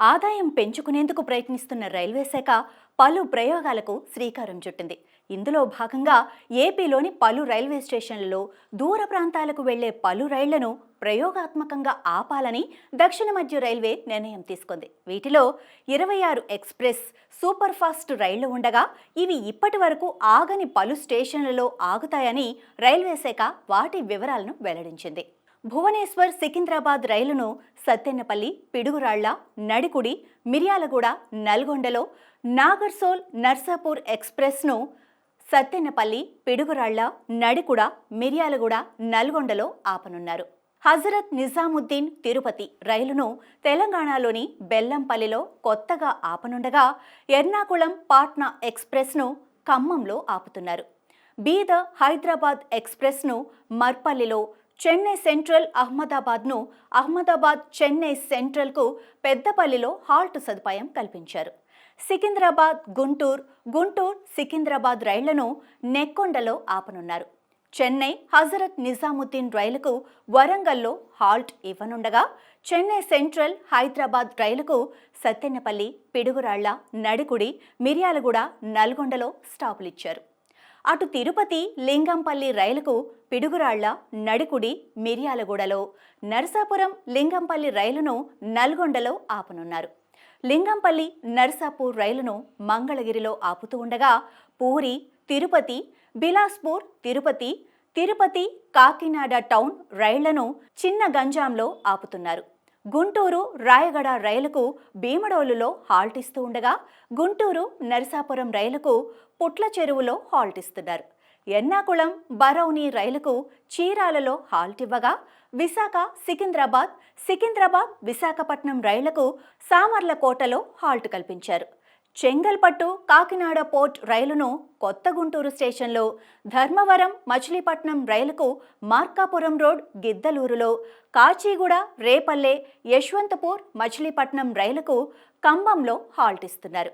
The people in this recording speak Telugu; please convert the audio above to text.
ఆదాయం పెంచుకునేందుకు ప్రయత్నిస్తున్న రైల్వే శాఖ పలు ప్రయోగాలకు శ్రీకారం చుట్టింది. ఇందులో భాగంగా ఏపీలోని పలు రైల్వే స్టేషన్లలో దూర ప్రాంతాలకు వెళ్ళే పలు రైళ్ళను ప్రయోగాత్మకంగా ఆపాలని దక్షిణ మధ్య రైల్వే నిర్ణయం తీసుకుంది. వీటిలో ఇరవై ఆరు ఎక్స్ప్రెస్ సూపర్ ఫాస్ట్ రైళ్ళు ఉండగా ఇవి ఇప్పటి వరకు ఆగని పలు స్టేషన్లలో ఆగుతాయని రైల్వే శాఖ వాటి వివరాలను వెల్లడించింది. భువనేశ్వర్ సికింద్రాబాద్ రైలును సత్తెన్నపల్లి పిడుగురాళ్ళ నడికుడి మిర్యాలగూడ నల్గొండలో నాగర్సోల్ నర్సాపూర్ ఎక్స్ప్రెస్ను సత్తెన్నపల్లి పిడుగురాళ్ళ నడికుడ మిర్యాలగూడ నల్గొండలో ఆపనున్నారు. హజరత్ నిజాముద్దీన్ తిరుపతి రైలును తెలంగాణలోని బెల్లంపల్లిలో కొత్తగా ఆపనుండగా ఎర్నాకుళం పాట్నా ఎక్స్ప్రెస్ను ఖమ్మంలో ఆపుతున్నారు. బీద హైదరాబాద్ ఎక్స్ప్రెస్ను మర్పల్లిలో చెన్నై సెంట్రల్ అహ్మదాబాద్ను అహ్మదాబాద్ చెన్నై సెంట్రల్కు పెద్దపల్లిలో హాల్ట్ సదుపాయం కల్పించారు. సికింద్రాబాద్ గుంటూరు గుంటూరు సికింద్రాబాద్ రైళ్ళను నెక్కొండలో ఆపనున్నారు. చెన్నై హజరత్ నిజాముద్దీన్ రైలుకు వరంగల్లో హాల్ట్ ఇవ్వనుండగా చెన్నై సెంట్రల్ హైదరాబాద్ రైలుకు సత్తెనపల్లి పిడుగురాళ్ళ నడికుడి మిర్యాలగూడ నల్గొండలో స్టాపులిచ్చారు. అటు తిరుపతి లింగంపల్లి రైలుకు పిడుగురాళ్ళ నడికుడి మిర్యాలగూడలో నరసాపురం లింగంపల్లి రైలును నల్గొండలో ఆపనున్నారు. లింగంపల్లి నర్సాపూర్ రైలును మంగళగిరిలో ఆపుతూ ఉండగా పూరి తిరుపతి బిలాస్పూర్ తిరుపతి తిరుపతి కాకినాడ టౌన్ రైళ్ళను చిన్న గంజాంలో ఆపుతున్నారు. గుంటూరు రాయగడ రైలుకు భీమడోలులో హాల్ట్ ఇస్తూ ఉండగా గుంటూరు నరసాపురం రైలుకు పుట్ల చెరువులో హాల్ట్ ఇస్తున్నారు. ఎర్నాకుళం బరౌని రైలుకు చీరాలలో హాల్ట్ ఇవ్వగా విశాఖ సికింద్రాబాద్ సికింద్రాబాద్ విశాఖపట్నం రైళ్ళకు సామర్లకోటలో హాల్ట్ కల్పించారు. చెంగల్పట్టు కాకినాడ పోర్ట్ రైలును కొత్త గుంటూరు స్టేషన్లో ధర్మవరం మచిలీపట్నం రైలుకు మార్కాపురం రోడ్ గిద్దలూరులో కాచిగూడ రేపల్లె యశ్వంతపూర్ మచిలీపట్నం రైలుకు కంబంలో హాల్ట్ ఇస్తున్నారు.